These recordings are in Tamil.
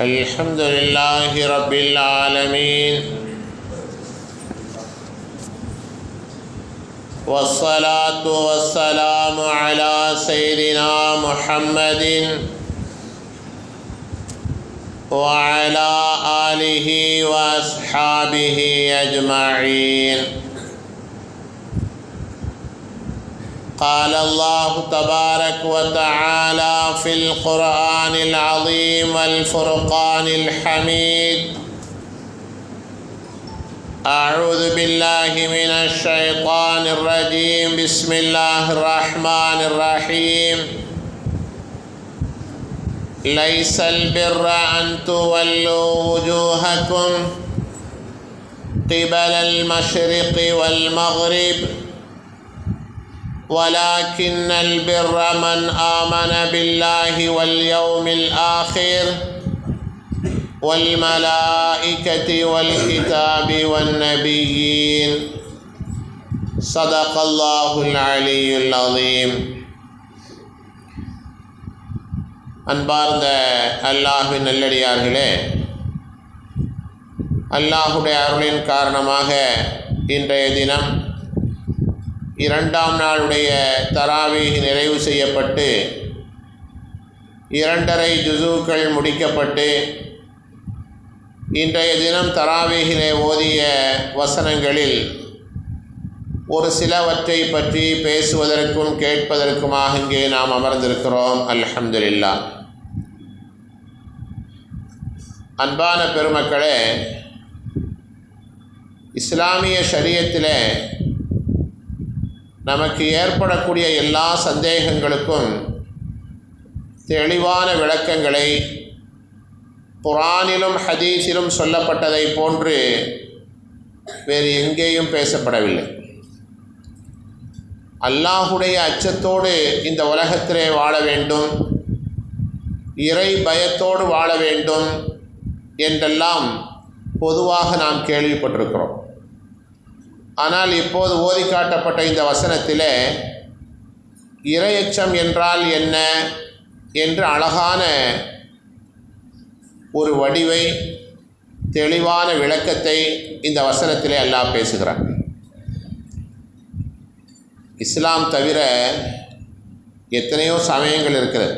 الحمد لله رب العالمين. والصلاة والسلام على سيدنا محمد وعلى آله وأصحابه أجمعين. قال الله تبارك وتعالى في القرآن العظيم والفرقان الحميد. أعوذ بالله من الشيطان الرجيم. بسم الله الرحمن الرحيم. ليس البر أن تولوا وجوهكم قبل المشرق والمغرب. ولكن البر من آمن بالله واليوم الآخر والملائكة والكتاب والنبيين صدق الله العلي العظيم அன்பார்ந்த அல்லாஹின் நல்லடியார்களே அல்லாஹுடைய அருளின் காரணமாக இன்றைய தினம் இரண்டாம் நாளுடைய தராவீஹ் நிறைவு செய்யப்பட்டு இரண்டரை ஜுசூக்கள் முடிக்கப்பட்டு இன்றைய தினம் தராவீகிலே ஓதிய வசனங்களில் ஒரு சிலவற்றை பற்றி பேசுவதற்கும் கேட்பதற்குமாக இங்கே நாம் அமர்ந்திருக்கிறோம். அல்ஹம்துலில்லா அன்பான பெருமக்களே இஸ்லாமிய ஷரியத்தில் நமக்கு ஏற்படக்கூடிய எல்லா சந்தேகங்களுக்கும் தெளிவான விளக்கங்களை புராணிலும் ஹதீஸிலும் சொல்லப்பட்டதை போன்று வேறு எங்கேயும் பேசப்படவில்லை. அல்லாஹுடைய அச்சத்தோடு இந்த உலகத்திலே வாழ வேண்டும் இறை பயத்தோடு வாழ வேண்டும் என்றெல்லாம் பொதுவாக நாம் கேள்விப்பட்டிருக்கிறோம். ஆனால் இப்போது ஓதி காட்டப்பட்ட இந்த வசனத்தில் இரையச்சம் என்றால் என்ன என்று அழகான ஒரு வடிவை தெளிவான விளக்கத்தை இந்த வசனத்திலே அல்லாஹ் பேசுகிறார் இஸ்லாம் தவிர எத்தனையோ சமயங்கள் இருக்கிறது.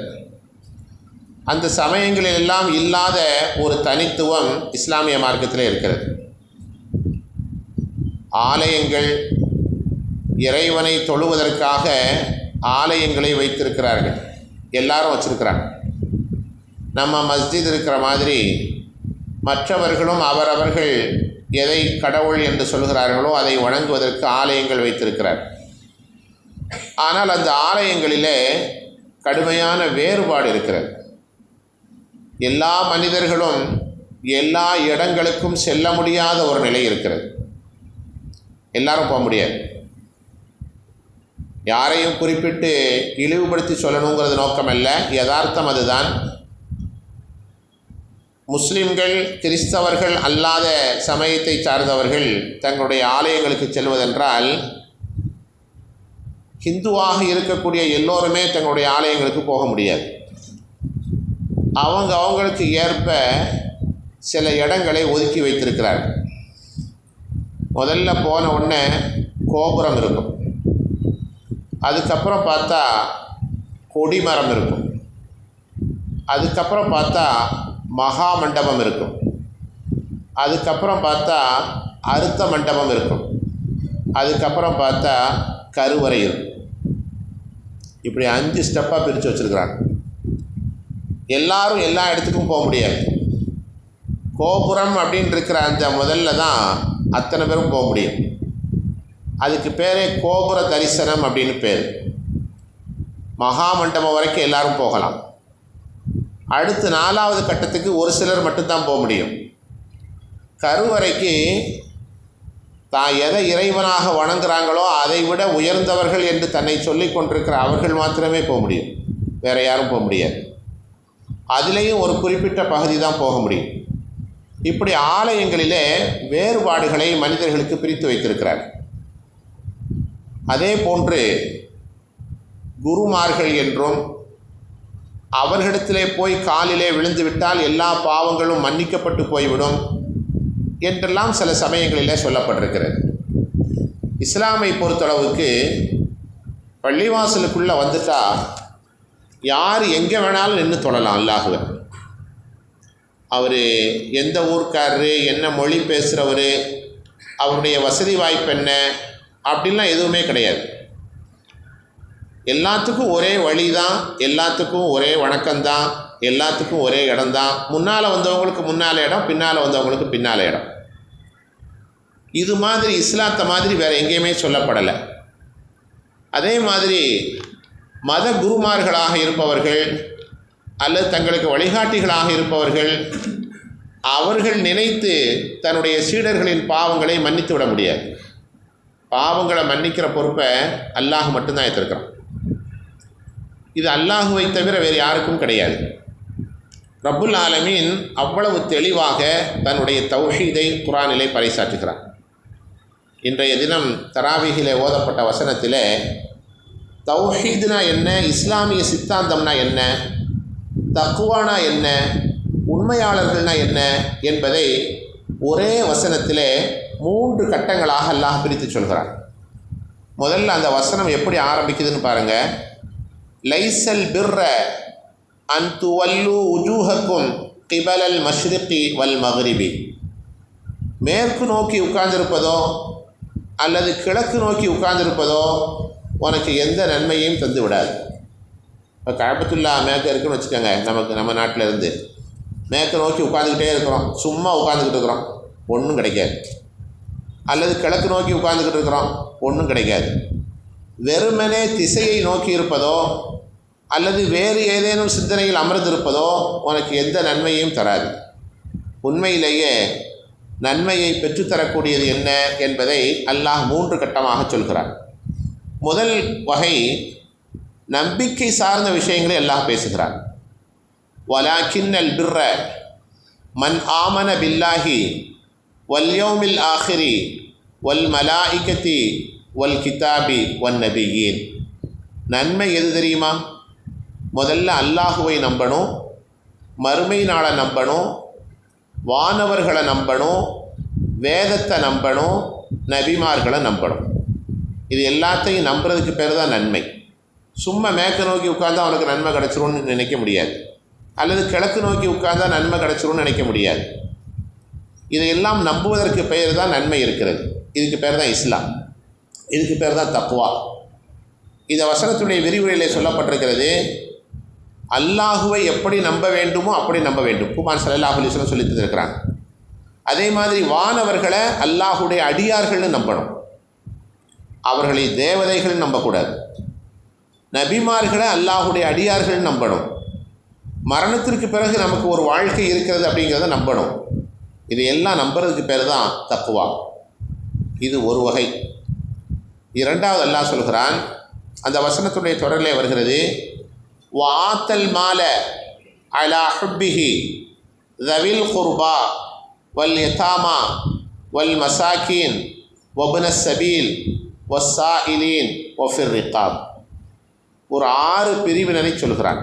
அந்த சமயங்களில் எல்லாம் இல்லாத ஒரு தனித்துவம் இஸ்லாமிய மார்க்கத்தில் இருக்கிறது. ஆலயங்கள் இறைவனை தொழுவதற்காக ஆலயங்களை வைத்திருக்கிறார்கள். எல்லாரும் வச்சிருக்கிறாங்க. நம்ம மஸ்ஜித் இருக்கிற மாதிரி மற்றவர்களும் அவரவர்கள் எதை கடவுள் என்று சொல்கிறார்களோ அதை வணங்குவதற்கு ஆலயங்கள் வைத்திருக்கிறார். ஆனால் அந்த ஆலயங்களிலே கடுமையான வேறுபாடு இருக்கிறது. எல்லா மனிதர்களும் எல்லா இடங்களுக்கும் செல்ல முடியாத ஒரு நிலை இருக்கிறது. எல்லாரும் போக முடியாது. யாரையும் குறிப்பிட்டு இழிவுபடுத்தி சொல்லணுங்கிறது நோக்கம் அல்ல யதார்த்தம் அதுதான். முஸ்லிம்கள் கிறிஸ்தவர்கள் அல்லாத சமயத்தை சார்ந்தவர்கள் தங்களுடைய ஆலயங்களுக்கு செல்வதென்றால் ஹிந்துவாக இருக்கக்கூடிய எல்லோருமே தங்களுடைய ஆலயங்களுக்கு போக முடியாது. அவங்க அவங்களுக்கு ஏற்ப சில இடங்களை ஒதுக்கி வைத்திருக்கிறார்கள். முதல்ல போன உடனே கோபுரம் இருக்கும். அதுக்கப்புறம் பார்த்தா கொடிமரம் இருக்கும். அதுக்கப்புறம் பார்த்தா மகா மண்டபம் இருக்கும். அதுக்கப்புறம் பார்த்தா அறுத்த மண்டபம் இருக்கும். அதுக்கப்புறம் பார்த்தா கருவறை இருக்கும். இப்படி அஞ்சு ஸ்டெப்பாக பிரித்து வச்சுருக்குறாங்க. எல்லாரும் எல்லா இடத்துக்கும் போக முடியாது. கோபுரம் அப்படின்னு இருக்கிற அந்த முதல்ல தான் அத்தனை பேரும் போக முடியும். அதுக்கு பேரே கோபுர தரிசனம் அப்படின்னு பேர். மகா மண்டபம் வரைக்கும் எல்லாரும் போகலாம். அடுத்து நாலாவது கட்டத்துக்கு ஒரு சிலர் மட்டும்தான் போக முடியும். கருவறைக்கு தான் எதை இறைவனாக வணங்குறாங்களோ அதை விட உயர்ந்தவர்கள் என்று தன்னை சொல்லி கொண்டிருக்கிற அவர்கள் மாத்திரமே போக முடியும். வேறு யாரும் போக முடியாது. அதுலேயும் ஒரு குறிப்பிட்ட பகுதி தான் போக முடியும். இப்படி ஆலயங்களிலே வேறுபாடுகளை மனிதர்களுக்கு பிரித்து வைத்திருக்கிறார். அதே போன்று குருமார்கள் என்றும் அவர்களிடத்திலே போய் காலிலே விழுந்து விட்டால் எல்லா பாவங்களும் மன்னிக்கப்பட்டு போய்விடும் என்றெல்லாம் சில சமயங்களிலே சொல்லப்பட்டிருக்கிறது. இஸ்லாமை பொறுத்தளவுக்கு பள்ளிவாசலுக்குள்ளே வந்துட்டால் யார் எங்கே வேணாலும் நின்று தொழலாம் அல்லாஹுவை. அவர் எந்த ஊர்க்காரரு என்ன மொழி பேசுகிறவர் அவருடைய வசதி வாய்ப்பு என்ன அப்படின்லாம் எதுவுமே கிடையாது. எல்லாத்துக்கும் ஒரே வழி தான் எல்லாத்துக்கும் ஒரே வணக்கம்தான் எல்லாத்துக்கும் ஒரே இடம் தான் முன்னால் வந்தவங்களுக்கு முன்னால் இடம் பின்னால் வந்தவங்களுக்கு பின்னால் இடம். இது மாதிரி இஸ்லாத்தை மாதிரி வேறு எங்கேயுமே சொல்லப்படலை. அதே மாதிரி மத குருமார்களாக இருப்பவர்கள் அல்லது தங்களுக்கு வழிகாட்டிகளாக இருப்பவர்கள் அவர்கள் நினைத்து தன்னுடைய சீடர்களின் பாவங்களை மன்னித்து விட முடியாது. பாவங்களை மன்னிக்கிற பொறுப்பை அல்லாஹ் மட்டும்தான் எடுத்திருக்கிறான். இது அல்லாஹுவை தவிர வேறு யாருக்கும் கிடையாது. ரப்புல் ஆலமீன் அவ்வளவு தெளிவாக தன்னுடைய தௌஹீதை குரானிலே பறைசாற்றுகிறார். இன்றைய தினம் தராவிகிலே ஓதப்பட்ட வசனத்தில் தௌஹீதுனா என்ன இஸ்லாமிய சித்தாந்தம்னா என்ன தக்குவானா என்ன? உண்மையாளர்கள்னா என்ன? என்பதை ஒரே வசனத்திலே மூன்று கட்டங்களாக அல்லாஹ் பிரித்து சொல்கிறான். முதல்ல அந்த வசனம் எப்படி ஆரம்பிக்குதுன்னு பாருங்கள் லைசல் பிர்ர அன் துவல்லு உஜூஹக்கும் கிபலல் மஷ்ரிகி வல் மஹ்ரிபி. மேற்கு நோக்கி உட்கார்ந்திருப்பதோ அல்லது கிழக்கு நோக்கி உட்கார்ந்திருப்பதோ உனக்கு எந்த நன்மையையும் தந்து விடாது இப்போ கழப்பத்துல்லா மேற்கு இருக்குன்னு வச்சுக்கோங்க நமக்கு நம்ம நாட்டில் இருந்து நோக்கி உட்காந்துக்கிட்டே இருக்கிறோம். சும்மா உட்காந்துக்கிட்டு இருக்கிறோம். ஒன்றும் கிடைக்காது. அல்லது கிழக்கு நோக்கி உட்காந்துக்கிட்டு இருக்கிறோம். ஒன்றும் கிடைக்காது. வெறுமனே திசையை நோக்கி இருப்பதோ அல்லது வேறு ஏதேனும் சிந்தனையில் அமர்ந்திருப்பதோ உனக்கு எந்த நன்மையும் தராது. உண்மையிலேயே நன்மையை பெற்றுத்தரக்கூடியது என்ன என்பதை அல்லாஹ் மூன்று கட்டமாக சொல்கிறார் முதல் வகை நம்பிக்கை சார்ந்த விஷயங்களை எல்லாம் பேசுகிறார். வலாக்கின்னல் பிர்ர மன் ஆமன பில்லாஹி வல்யோமில் ஆஹிரி வல் மலாஇகத்தி வல் கிதாபி வன் நபியின். நன்மை எது தெரியுமா? முதல்ல அல்லாஹுவை நம்பணும் மறுமை நாளை நம்பணும் வானவர்களை நம்பணும் வேதத்தை நம்பணும் நபிமார்களை நம்பணும். இது எல்லாத்தையும் நம்புறதுக்கு பேர் தான் நன்மை. சும்மா மேற்கு நோக்கி உட்கார்ந்தா அவனுக்கு நன்மை கிடச்சிரும்னு நினைக்க முடியாது. அல்லது கிழக்கு நோக்கி உட்காந்தா நன்மை கிடச்சிரும்னு நினைக்க முடியாது. இதையெல்லாம் நம்புவதற்கு பெயர் தான் நன்மை இருக்கிறது. இதுக்கு பேர் தான் இஸ்லாம். இதுக்கு பேர் தான் தப்புவா இந்த வசனத்துடைய விரிவுரையில் சொல்லப்பட்டிருக்கிறது அல்லாஹுவை எப்படி நம்ப வேண்டுமோ அப்படி நம்ப வேண்டும். குமான் சல்லாஹ் அலிஸ்லம் சொல்லி தந்திருக்கிறாங்க. அதே மாதிரி வானவர்களை அல்லாஹுடைய அடியார்கள்னு நம்பணும். அவர்களை தேவதைகள் நம்பக்கூடாது. நபிமார்களை அல்லாஹுடைய அடியார்கள் நம்பணும். மரணத்திற்கு பிறகு நமக்கு ஒரு வாழ்க்கை இருக்கிறது அப்படிங்கிறத நம்பணும். இது எல்லாம் நம்புறதுக்கு பேர் தான் தப்புவா இது ஒரு வகை. இரண்டாவது அல்லாஹ் சொல்கிறான் அந்த வசனத்துடைய தொடரிலே வருகிறது வாத்தல் மால அலா ஹுப்பிஹி ரவில் குர்பா வல் யதாமா வல் மசாக்கீன் ஒபுன சபீல் வஸ்ஸாயிலீன் ஒஃபிர் ரித்தாப் ஒரு ஆறு பிரிவினரை சொல்கிறான்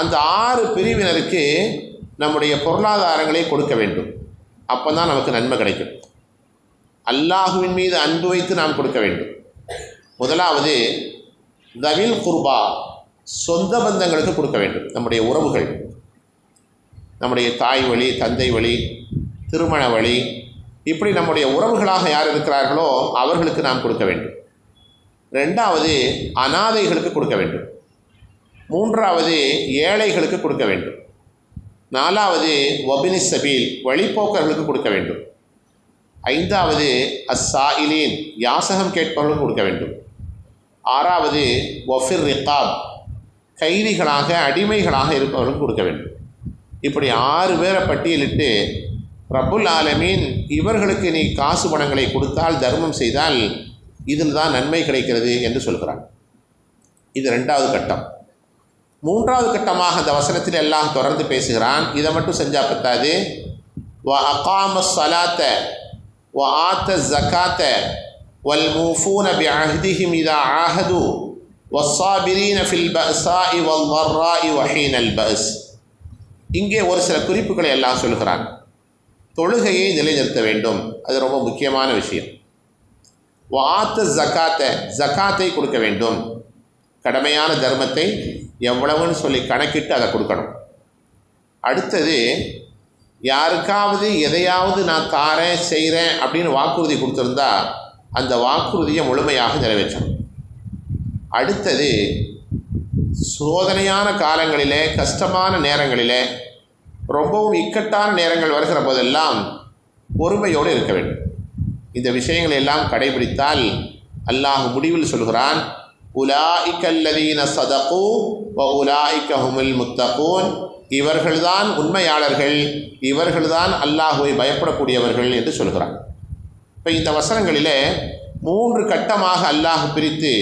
அந்த ஆறு பிரிவினருக்கு நம்முடைய பொருளாதாரங்களை கொடுக்க வேண்டும். அப்போ தான் நமக்கு நன்மை கிடைக்கும். அல்லாஹுவின் மீது அன்பு வைத்து நாம் கொடுக்க வேண்டும். முதலாவது தவில் குர்பா சொந்த பந்தங்களுக்கு கொடுக்க வேண்டும். நம்முடைய உறவுகள் நம்முடைய தாய் வழி தந்தை வழி திருமண வழி இப்படி நம்முடைய உறவுகளாக யார் இருக்கிறார்களோ அவர்களுக்கு நாம் கொடுக்க வேண்டும். ரெண்டாவது அனாதைகளுக்கு கொடுக்க வேண்டும். மூன்றாவது ஏழைகளுக்கு கொடுக்க வேண்டும். நாலாவது வபினி சபீல் வழிப்போக்கர்களுக்கு கொடுக்க வேண்டும். ஐந்தாவது அஸ்ஸாயிலீன் யாசகம் கேட்பவர்களுக்கு கொடுக்க வேண்டும். ஆறாவது ஒஃபிர் ரிகாப் கைதிகளாக அடிமைகளாக இருப்பவர்களுக்கு கொடுக்க வேண்டும். இப்படி ஆறு பேரை பட்டியலிட்டு பிரபுல் ஆலமீன் இவர்களுக்கு நீ காசு பணங்களை கொடுத்தால் தர்மம் செய்தால் இதில் தான் நன்மை கிடைக்கிறது என்று சொல்கிறான். இது ரெண்டாவது கட்டம். மூன்றாவது கட்டமாக அந்த வசனத்தில் எல்லாம் தொடர்ந்து பேசுகிறான். இதை மட்டும் செஞ்சால் பத்தாது. வ அகாம சலாத்த வ ஆத்த ஜக்காத்த வல் மூஃபூன பி அஹ்திஹிம் இதா ஆஹது வஸ்ஸாபிரீன ஃபில் பஸாஇ வல் வர்ராஇ வஹீன் அல் பஸ் இங்கே ஒரு சில குறிப்புகளை எல்லாம் சொல்கிறான். தொழுகையை நிலைநிறுத்த வேண்டும். அது ரொம்ப முக்கியமான விஷயம். வாத்த ஜக்காத்தை ஜக்காத்தை கொடுக்க வேண்டும். கடமையான தர்மத்தை எவ்வளவுன்னு சொல்லி கணக்கிட்டு அதை கொடுக்கணும். அடுத்தது யாருக்காவது எதையாவது நான் தாரேன் செய்கிறேன் அப்படின்னு வாக்குறுதி கொடுத்துருந்தா அந்த வாக்குறுதியை முழுமையாக நிறைவேற்றணும். அடுத்தது சோதனையான காலங்களிலே கஷ்டமான நேரங்களிலே ரொம்பவும் இக்கட்டான நேரங்கள் வருகிற போதெல்லாம் பொறுமையோடு இருக்க வேண்டும். இந்த விஷயங்களை எல்லாம் கடைபிடித்தால் அல்லாஹ் முடிவில் சொல்கிறான் உலாஇக்கல்லதீன சதகு வ உலாஇக்க முத்தகூன். இவர்கள்தான் உண்மையாளர்கள் இவர்கள்தான் அல்லாஹுவை பயப்படக்கூடியவர்கள் என்று சொல்கிறான். இப்போ இந்த வசனங்களிலே மூன்று கட்டமாக அல்லாஹ் பிரித்து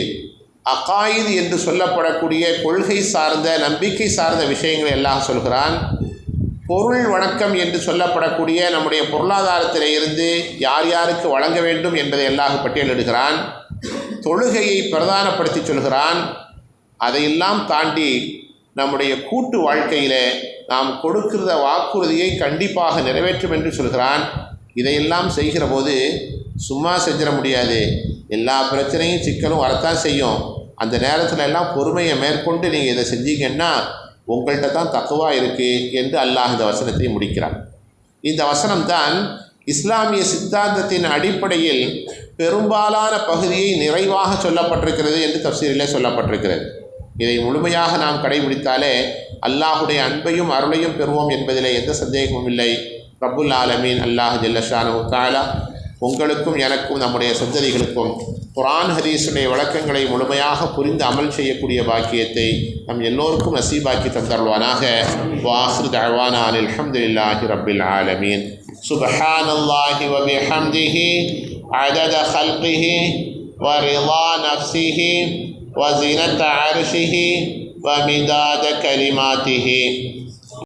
அகாயிது என்று சொல்லப்படக்கூடிய கொள்கை சார்ந்த நம்பிக்கை சார்ந்த விஷயங்களை எல்லாம் சொல்கிறான். பொருள் வணக்கம் என்று சொல்லப்படக்கூடிய நம்முடைய பொருளாதாரத்தில் இருந்து யார் யாருக்கு வழங்க வேண்டும் என்பதை அல்லாஹ் பட்டியலிடுகிறான். தொழுகையை பிரதானப்படுத்தி சொல்கிறான். அதையெல்லாம் தாண்டி நம்முடைய கூட்டு வாழ்க்கையில் நாம் கொடுக்கிற வாக்குறுதியை கண்டிப்பாக நிறைவேற்றும் என்று சொல்கிறான். இதையெல்லாம் செய்கிற போது சும்மா செஞ்சிட முடியாது. எல்லா பிரச்சனையும் சிக்கலும் வரத்தான் செய்யும். அந்த நேரத்தில் எல்லாம் பொறுமையை மேற்கொண்டு நீங்கள் இதை செஞ்சீங்கன்னா உங்கள்கிட்ட தான் தக்குவா இருக்குது என்று அல்லாஹ் இந்த வசனத்தை முடிக்கிறான். இந்த வசனம்தான் இஸ்லாமிய சித்தாந்தத்தின் அடிப்படையில் பெரும்பாலான பகுதியை நிறைவாக சொல்லப்பட்டிருக்கிறது என்று தப்சீரிலே சொல்லப்பட்டிருக்கிறது. இதை முழுமையாக நாம் கடைபிடித்தாலே அல்லாஹுடைய அன்பையும் அருளையும் பெறுவோம் என்பதிலே எந்த சந்தேகமும் இல்லை. ரபுல் ஆலமீன். அல்லாஹ் ஜெல்லஷானு தாலா உங்களுக்கும் எனக்கும் நம்முடைய சந்ததிகளுக்கும் குரான் ஹதீஸுடைய விளக்கங்களை முழுமையாக புரிந்து அமல் செய்யக்கூடிய பாக்கியத்தை நம் எல்லோருக்கும் நசீபாக்கி தந்தருவானாக வாஹ்ரு தழ்வானான் அல்ஹம்துலில்லாஹி ரப்பில் ஆலமீன் சுபஹானல்லாஹி வபிஹம்திஹி عدد خلقه ورضا نفسه وزنة عرشه ومداد كلماته